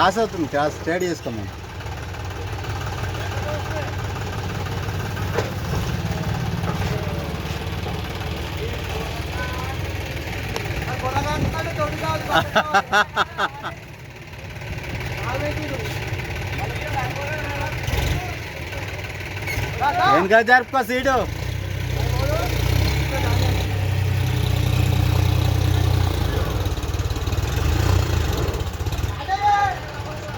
Cross అవుతుంది cross straight చేసుకోము వెనక జరుపుకో సీటు.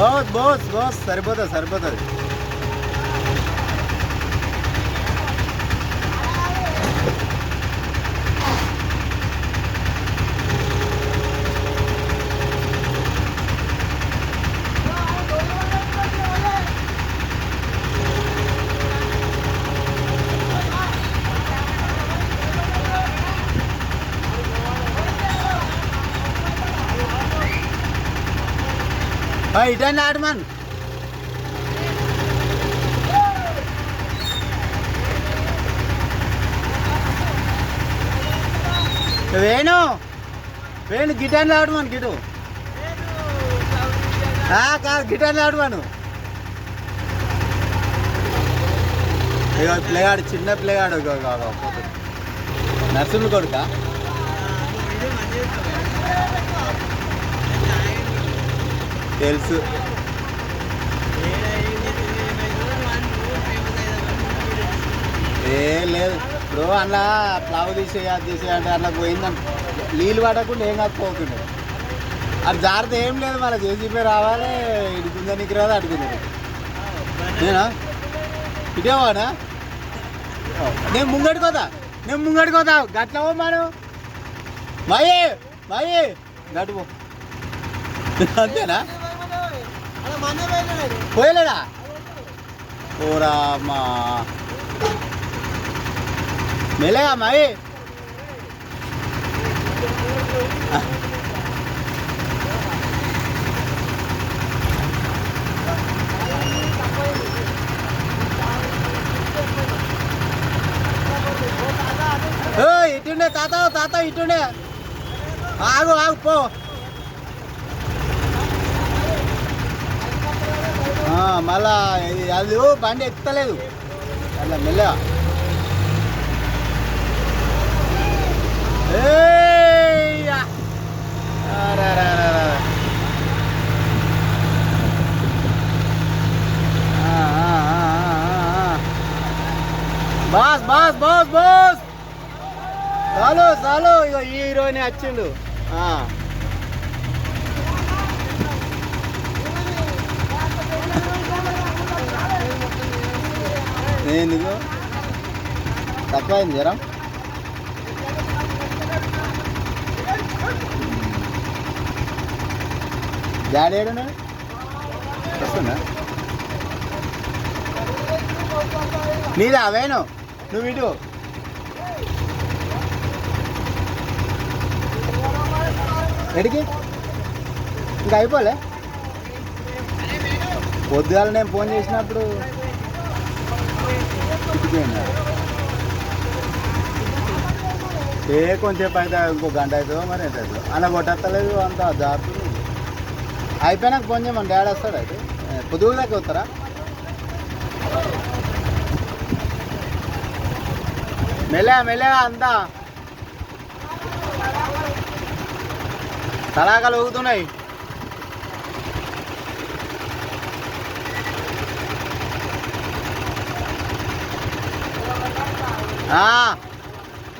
బోస్ బోస్ బోస్ సరిపోతుంది సరిపోతుంది. ఇటండి ఆడమన్ వేణు వేణు గిటార్లు ఆడమను గిటు కాదు గిటార్లు ఆడమను ఇక ప్లేగాడు చిన్న పిల్లగాడు నర్సులు కొడుకా? తెలుసు ఏ లేదు. ఇప్పుడు అలా ప్లవ్ తీసేయి అది తీసేయి అంటే అట్లా నీళ్ళు పడకుండా ఏం కాకపోకుండా అది జాగ్రత్త ఏం లేదు మన జేసీపీ రావాలి ఇడుకుందా నీకు రాదు అడుగుతుంది నేనా? ఇటేవాడా నేను ముంగడుకోదా నేను ముంగడుకోదా గట్లవో మనం. మాయే మాయే గట్టు అంతేనా? పోయలేదా ఓరా అమ్మా మెలేగా మరి ఏయ్, ఇటుండే తాత తాత ఇటుండే ఆగు ఆగు పో మళ్ళా అది బండి ఎత్తలేదు. అట్లా మెల్లగా. Boss boss boss boss! చాలు చాలు ఇక ఈ హీరోని వచ్చిండు. ఆ. తక్కువ అయింది జ్వరం. డాడీ ఏడున్నా వస్తున్నా. నీదా అవేను నువ్వు ఇటు. ఎడికి? ఇంకా అయిపోలే. పొద్దుగాల నేను ఫోన్ చేసినప్పుడు అయిపోయింది ఏ కొంచెంసేపు అయితే ఇంకో గంట అవుతుందో మరి ఎంత అవుతుందో. అలా కొట్టలేదు అంత జాగ్రత్త. అయిపోయినాక ఫోన్ చేయమని డాడీ వస్తాడు అయితే? పొద్దుగు దాకా వస్తారా? మెల్లగా మెల్లగా అంతా. తలాకలు ఊగుతున్నాయి.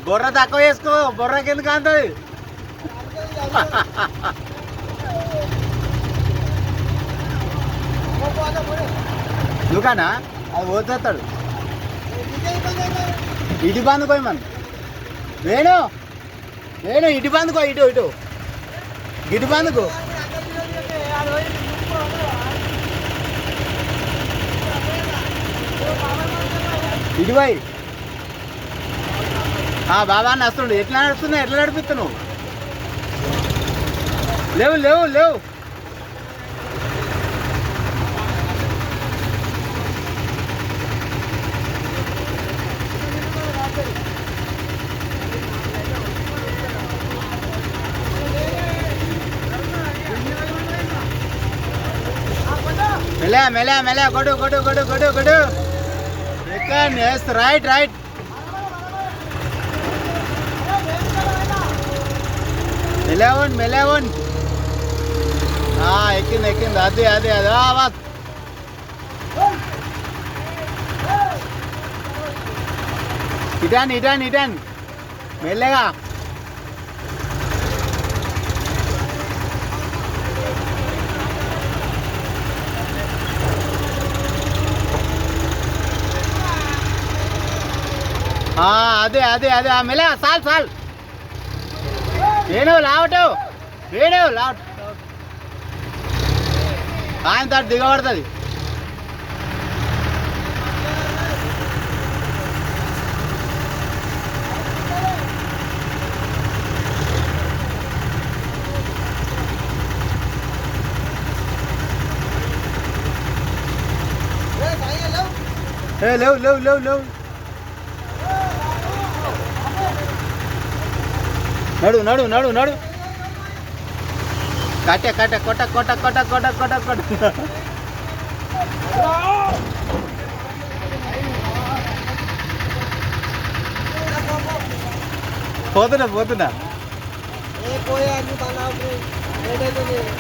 బొర్ర తక్కువ వేసుకో బొర్రకి ఎందుకు అంతది? దుకానా అది పోతాడు ఇటు బంద్ పోయి మన వేణు వేణు ఇటు బందుకో ఇటు ఇటు. ఇటు బందుకు ఇటువై పోయి ఆ, బాబా నస్తుండు ఎట్లా నడుస్తున్నావు ఎట్లా నడిపిస్తున్నావు? లేవు లేవు లేవు. మెలా మెలా మెలా కొడు కొడు కొడు కొడు కొడు సెకండ్ రైట్ రైట్ మెలవన్ మెలవన్ ఎక్కింది ఎక్కింది అదే అదే అదే బస్ ఇటాన్ ఇటాన్ ఇటాన్ మెల్లగా ఆ, అదే అదే అదే ఆ, మెల్లగా సాల్ సాల్ వేణు లావటం. వేణు లావట. ఆయన తాడు దిగబడుతుంది. ఏ లేవు లేవు లేవు లేవు. నడు నడు నడు నడు. కట్టే కట్టే కొట్ట కొట్ట కొట్ట కొట్ట కొట్ట కొట్ట. పోతున్నా పోతున్నా. ఏ పోయా నువ్వు బాగా